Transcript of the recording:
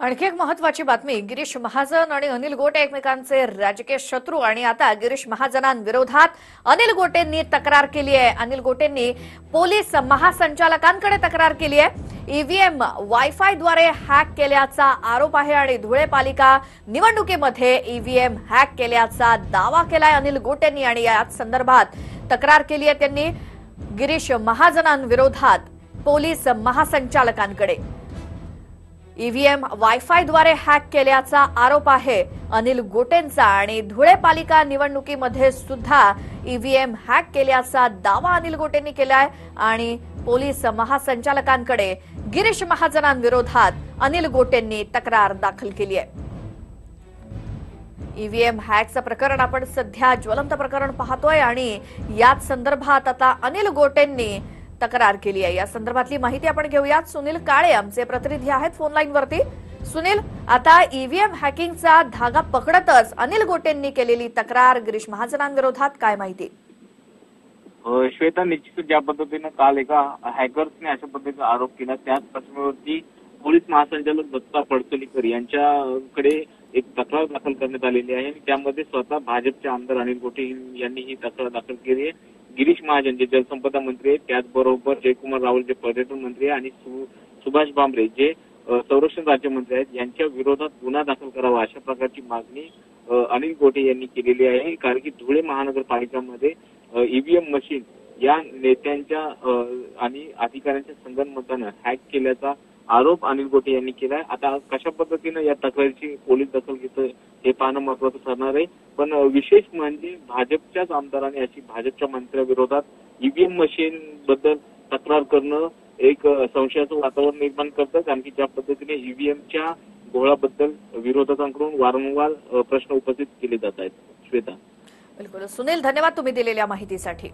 आणखी एक महत्वाची बातमी. गिरीश महाजन आणि अनिल गोटे एकमेकांचे राजकीय शत्रू आणि आता गिरीश महाजनांविरोधात अनिल गोटेंनी तक्रार केली आहे. अनिल गोटेंनी पोलीस महासंचालकांकडे तक्रार केली आहे. ईव्हीएम वायफायद्वारे हॅक केल्याचा आरोप आहे आणि धुळे पालिका निवडणुकीमध्ये ईव्हीएम हॅक केल्याचा दावा केलाय अनिल गोटेंनी आणि याच संदर्भात तक्रार केली आहे त्यांनी. गिरीश महाजनांविरोधात पोलीस महासंचालकांकडे. ईव्हीएम वायफायद्वारे हॅक केल्याचा आरोप आहे. अनिल गोटेंचा आणि धुळे पालिका निवडणुकीमध्ये सुद्धा ईव्हीएम हॅक केल्याचा दावा अनिल गोटेंनी केलाय आणि पोलीस महासंचालकांकडे गिरीश महाजनांविरोधात अनिल गोटेंनी तक्रार दाखल केली आहे. ईव्हीएम हॅकचं प्रकरण आपण सध्या ज्वलंत प्रकरण पाहतोय आणि याच संदर्भात आता अनिल गोटेंनी तक्रार केली आहे. या संदर्भातली माहिती आपण घेऊयात. सुनील काळे आमचे प्रतिनिधी आहेत फोन लाईन वरती. सुनील आता ईव्हीएम हॅकिंगचा धागा पकडतच अनिल गोटेंनी केलेली तक्रार गिरीश महाजनांविरोधात काय माहिती? श्वेता निश्चित ज्या पद्धतीनं काल एका हॅकर्सने अशा पद्धतीचा आरोप केला त्याच पार्श्वभूमीवरती पोलीस महासंचालक दत्ता पडसोलीकर यांच्याकडे एक तक्रार दाखल करण्यात आलेली आहे आणि त्यामध्ये स्वतः भाजपचे आमदार अनिल गोटे यांनी ही तक्रार दाखल केली आहे. गिरीश महाजन जे जलसंपदा मंत्री आहेत त्याचबरोबर जयकुमार रावल जे पर्यटन मंत्री आहे आणि सु- सुभाष भामरे जे संरक्षण राज्यमंत्री आहेत यांच्या विरोधात गुन्हा दाखल करावा अशा प्रकारची मागणी अनिल गोटे यांनी केलेली आहे. कारण की धुळे महानगरपालिकामध्ये ईव्हीएम मशीन या नेत्यांच्या आणि अधिकाऱ्यांच्या संगणमतानं हॅक केल्याचा आरोप अनिल गोटे यांनी केलाय. आता कशा पद्धतीनं या तक्रारीची पोलीस दखल घेतं हे पाहणं महत्वाचं ठरणार आहे. पण विशेष म्हणजे भाजपच्याच आमदाराने अशी भाजपच्या मंत्र्याविरोधात ईव्हीएम मशीन बद्दल तक्रार करणं एक संशयाचं वातावरण निर्माण करतं. कारण की ज्या पद्धतीने ईव्हीएमच्या घोळाबद्दल विरोधकांकडून वारंवार प्रश्न उपस्थित केले जात आहेत. श्वेता. बिलकुल. सुनील धन्यवाद तुम्ही दिलेल्या माहितीसाठी.